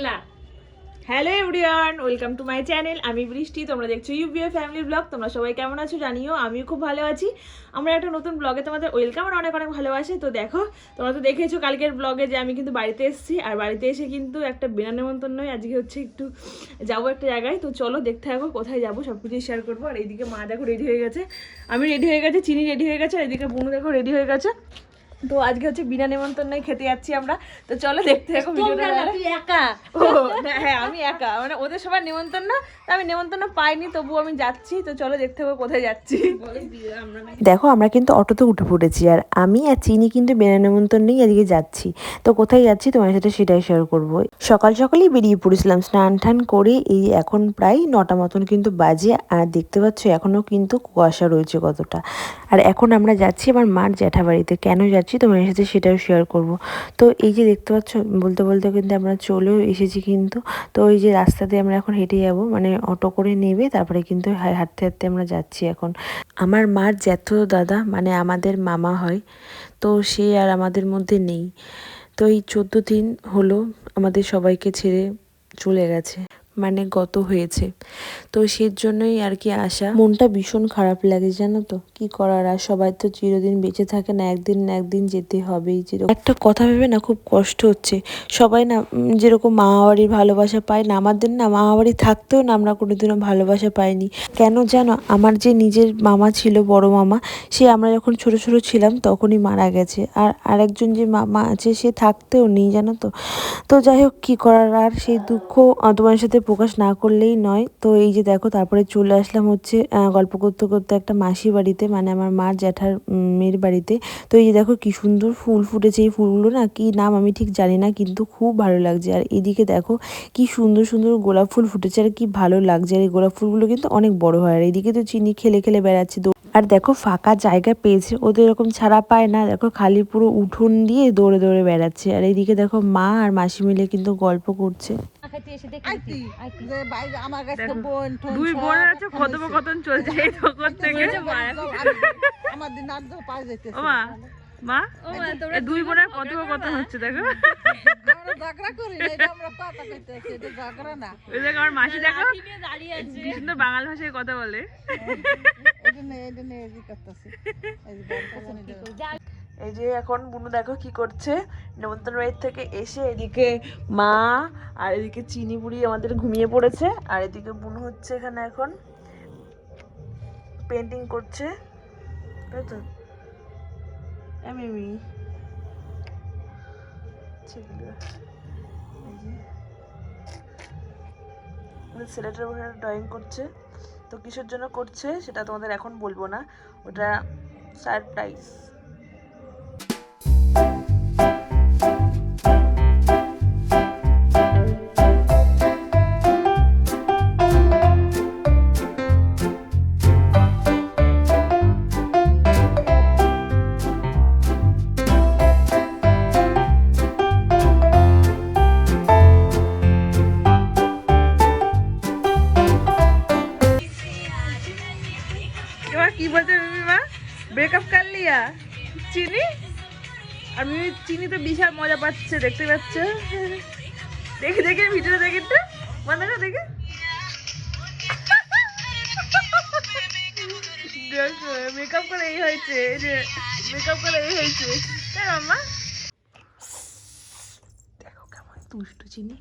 Bangla. Hello everyone welcome to my channel আমি বৃষ্টি, তোমরা দেখছ ইউবিএ ফ্যামিলি ব্লগ তোমরা সবাই কেমন আছো জানিও, আমিও খুব ভালো আছি। আমরা একটা নতুন ব্লগে তোমাদের ওয়েলকাম আর অনেক অনেক ভালোবাসে। তো দেখো, তোমরা তো দেখেছ কালকের ব্লগে যে আমি কিন্তু বাড়িতে এসেছি, আর বাড়িতে এসে কিন্তু একটা বিনা নেমন্তন্ন নয়, আজকে হচ্ছে একটু যাব একটা জায়গায়। তো চলো দেখতে থাকো, কোথায় যাব সব কিছুই শেয়ার করব। আর এইদিকে মা দেখো রেডি হয়ে গেছে। আমি রেডি হয়ে গেছে, চিনি রেডি হয়ে গেছে, আর এদিকে বুনু দেখো রেডি হয়ে গেছে। তো আজকে হচ্ছে বিনা নেমন্তন্নই খেতে যাচ্ছি আমরা। তো চলো দেখতে থাকো একা? ও হ্যাঁ আমি একা। মানে ওদের সবার নিমন্ত্রণ তা আমি নিমন্ত্রণ পাইনি তবু আমি যাচ্ছি। তো চলো দেখতে হবে কোথায় যাচ্ছি। দেখো আমরা কিন্তু অটোতে উঠে পড়েছি আর আমি আর চিনি কিন্তু বিনা নেমন্তন্ন নেই এদিকে যাচ্ছি। তো কোথায় যাচ্ছি তোমার সাথে সেটাই শেয়ার করব। সকাল সকালেই বেরিয়ে পড়েছিলাম স্নান টান করে এই এখন প্রায় নটা মতন কিন্তু বাজে আর দেখতে পাচ্ছ এখনও কিন্তু কুয়াশা রয়েছে কতটা। আর এখন আমরা যাচ্ছি আমার মার জ্যাঠা বাড়িতে কেন যাচ্ছি তোমার সাথে সেটাও শেয়ার করব। তো এই যে দেখতে পাচ্ছ, বলতে বলতে কিন্তু আমরা চলেও এসেছি কিন্তু। তো এই যে রাস্তাতে আমরা এখন হেঁটে যাব মানে অটো করে নেবে, তারপরে কিন্তু হাঁটতে হাঁটতে আমরা যাচ্ছি এখন। আমার মার জ্যাঠো দাদা মানে আমাদের মামা হয়, তো সে আর আমাদের মধ্যে নেই। তো এই চোদ্দ দিন হলো আমাদের সবাইকে ছেড়ে চলে গেছে। মানে গত হয়েছে। তো সেই জন্যই আর কি আসা মনটা ভীষণ খারাপ লাগে জানো তো? কি করার? আর সবাই তো চিরদিন বেঁচে থাকে না একদিন না একদিন যেতে হবেই যেরকম একটা কথা ভেবে না খুব কষ্ট হচ্ছে। সবাই না যেরকম মামাবাড়ির ভালোবাসা পায় না আমাদের না মামাবাড়ি থাকতেও না আমরা কোনোদিনও ভালোবাসা পাইনি। কেন জানো? আমার যে নিজের মামা ছিল বড় মামা সে আমরা যখন ছোট ছোট ছিলাম তখনই মারা গেছে। আর আরেকজন যে মামা আছে সে থাকতেও নেই জানো তো? তো যাই হোক কী করার? আর সেই দুঃখ তোমার সাথে প্রকাশ না করলেই নয়। তো এই যে দেখো, তারপরে চলে আসলাম হচ্ছে গল্প করতে করতে একটা মাসি বাড়িতে মানে আমার মার জ্যাঠার মেয়ের বাড়িতে। তো এই যে দেখো, কি সুন্দর ফুল ফুটেছে এই ফুলগুলো না, কি নাম আমি ঠিক জানি না, কিন্তু খুব ভালো লাগছে। আর এদিকে দেখো, কি সুন্দর সুন্দর গোলাপ ফুল ফুটেছে, আর কি ভালো লাগছে। আর এই গোলাপ ফুলগুলো কিন্তু অনেক বড় হয়। আর এদিকে তো চিনি খেলে খেলে বেড়াচ্ছে আর দেখো, ফাঁকা জায়গা পেয়েছে, ওদের এরকম ছাড়া পায় না। দেখো, খালি পুরো উঠোন দিয়ে দৌড়ে দৌড়ে বেড়াচ্ছে। আর এইদিকে দেখো, মা আর মাসি মিলে কিন্তু গল্প করছে। খেতে এসে দেখি যে বাইরে আমার কাছে বোন দুই আছে কথোপকথন চলছে এই তখন থেকে আমার দিন আর পাওয়া যাইতেছে মা মা ও মা, তোমরা এই দুই বোনের কথোপকথন হচ্ছে দেখো। আমরা ঝগড়া করি না এটা আমরা কথা কইতেছি এটা ওই দেখো আমার মাসি দেখো সুন্দর বাঙাল ভাষায় কথা বলে। এটা নেই এটা নেই এই যে এখন বুনু দেখো কি করছে। নেমন্তন্ন বাড়ির থেকে এসে এদিকে মা আর এদিকে চিনি বুড়ি আমাদের ঘুমিয়ে পড়েছে। আর এদিকে বুনু হচ্ছে এখানে এখন পেন্টিং করছে। তাই তো। এমনি ছেলেটা এই যে। আমাদের ছেলেটার উপরে ড্রয়িং করছে। তো কিসের জন্য করছে সেটা তোমাদের এখন বলব না। ওটা সারপ্রাইজ এবার কি বলছে মিমিমা ব্রেকআপ কর লিয়া। চিনি? আর মিমি, চিনি তো বিশাল মজা পাচ্ছে, দেখতে পাচ্ছ? দেখি দেখি ভিডিও দেখি একটু। বন্ধ দেখি। মেকআপ করে এই হয়েছে যে মেকআপ করে এই হয়েছে। তাই মাম্মা? দেখো কেমন তুষ্ট চিনি।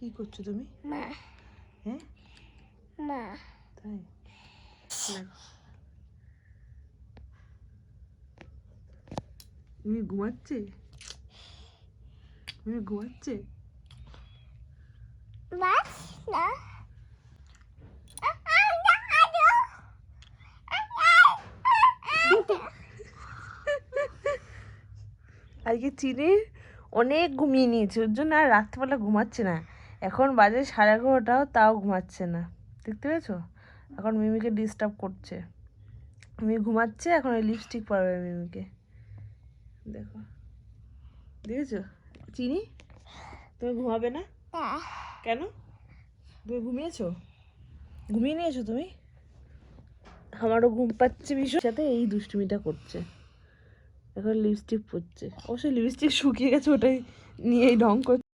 কি করছ তুমি? হ্যাঁ তাই? দেখো। তুমি ঘুমাচ্ছে? তুমি ঘুমাচ্ছে? আজকে চিনি অনেক ঘুমিয়ে নিয়েছে ওর জন্য আর রাত্রিবেলা ঘুমাচ্ছে না। এখন বাজে সাড়ে এগারোটাও তাও ঘুমাচ্ছে না। দেখতে পেয়েছ? এখন মিমিকে ডিস্টার্ব করছে। মিমি ঘুমাচ্ছে এখন ওই লিপস্টিক পরাবে মিমিকে। দেখো। দেখেছ? চিনি? তুমি ঘুমাবে না। কেন? তুমি ঘুমিয়েছো? ঘুমিয়ে নিয়েছো তুমি? আমারও ঘুম পাচ্ছে ভীষণ। সাথে এই দুষ্টুমিটা করছে। এখন লিপস্টিক পরছে। অবশ্যই লিপস্টিক শুকিয়ে গেছে ওটাই নিয়েই ঢং করছে।